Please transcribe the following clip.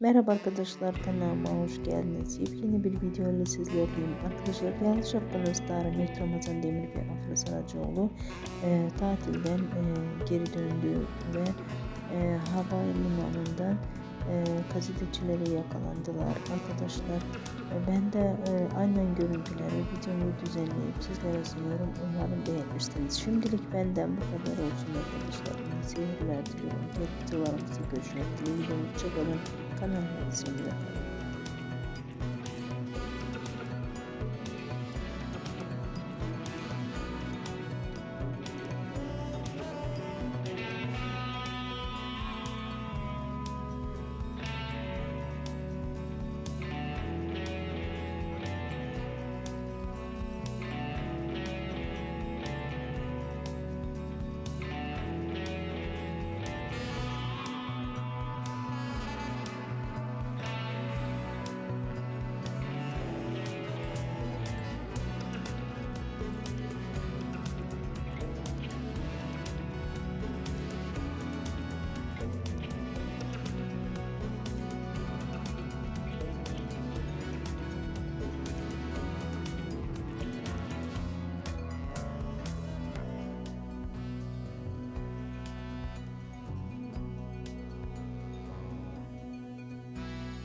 Merhaba arkadaşlar kanalıma hoş geldiniz. Yepyeni bir video ile sizlerleyim. Arkadaşlar yanlış yaptınız Mehmet Ramazan Demir ve Afra Saracoğlu e, tatilden e, geri döndü ve e, havalimanından e, gazetecilere yakalandılar. Arkadaşlar e, ben de e, aynen görüntüleri videomu düzenleyip sizlere sunuyorum. Umarım beğenirsiniz. Şimdilik benden bu kadar olsun diliyorum. Diğer videolarımızda görüşmek dileğiyle. Hoşçakalın. Kanalımı izlemeyi